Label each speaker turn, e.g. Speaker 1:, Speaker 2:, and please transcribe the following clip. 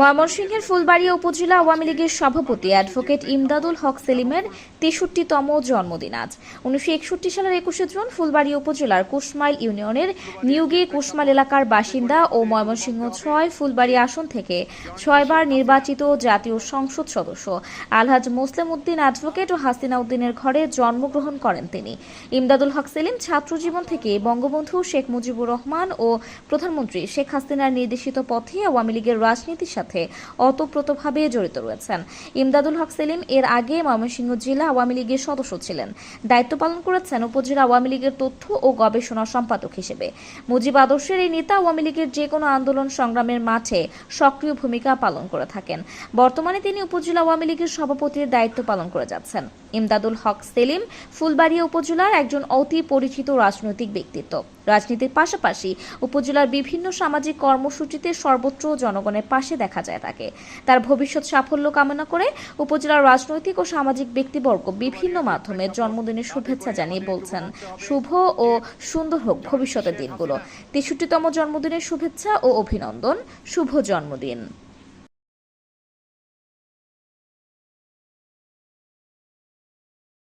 Speaker 1: ময়মনসিংহের ফুলবাড়িয়া উপজেলা আওয়ামী লীগের সভাপতি অ্যাডভোকেট ইমদাদুল হক সেলিমের তেষট্টিতম জন্মদিন আজ। উনিশশো একষট্টি সালের একুশে জুন ফুলবাড়িয়া উপজেলার কুশমাইল ইউনিয়নের নিউগে কুশমাইল এলাকার বাসিন্দা ও ময়মনসিংহ ছয় ফুলবাড়ি আসন থেকে ছয়বার নির্বাচিত জাতীয় সংসদ সদস্য। আলহাজ মুসলিম উদ্দিন অ্যাডভোকেট ও হাসিনা উদ্দিনের ঘরে জন্মগ্রহণ করেন তিনি। ইমদাদুল হক সেলিম ছাত্রজীবন থেকে বঙ্গবন্ধু শেখ মুজিবুর রহমান ও প্রধানমন্ত্রী শেখ হাসিনার নির্দেশিত পথে আওয়ামী লীগের রাজনীতির সাথে অতপ্রতভাবে জড়িত রয়েছেন। ইমদাদুল হক সেলিম এর আগে ময়মনসিংহ জেলা আওয়ামী লীগের সদস্য ছিলেন। দায়িত্ব পালন করেছেন উপজেলা আওয়ামী লীগের তথ্য ও গবেষণা সম্পাদক হিসেবে। মুজিব আদর্শের এই নেতা আওয়ামী লীগের যে কোনো আন্দোলন সংগ্রামের মাঠে সক্রিয় ভূমিকা পালন করে থাকেন। বর্তমানে তিনি উপজেলা আওয়ামী লীগের সভাপতির দায়িত্ব পালন করে যাচ্ছেন। ইমদাদুল হক সেলিম, ফুলবাড়িয়া উপজেলার একজন অতি পরিচিত রাজনৈতিক ব্যক্তিত্ব। রাজনীতির পাশাপাশি উপজেলার বিভিন্ন সামাজিক কর্মসূচিতে সর্বত্র জনগণের পাশে দেখা যায় তাকে। তার ভবিষ্যৎ সাফল্য কামনা করে উপজেলার রাজনৈতিক ও সামাজিক ব্যক্তিবর্গ বিভিন্ন মাধ্যমে জন্মদিনের শুভেচ্ছা জানিয়ে বলছেন, শুভ ও সুন্দর হোক ভবিষ্যতের দিনগুলো। তেষট্টিতম জন্মদিনের শুভেচ্ছা ও অভিনন্দন। শুভ জন্মদিন।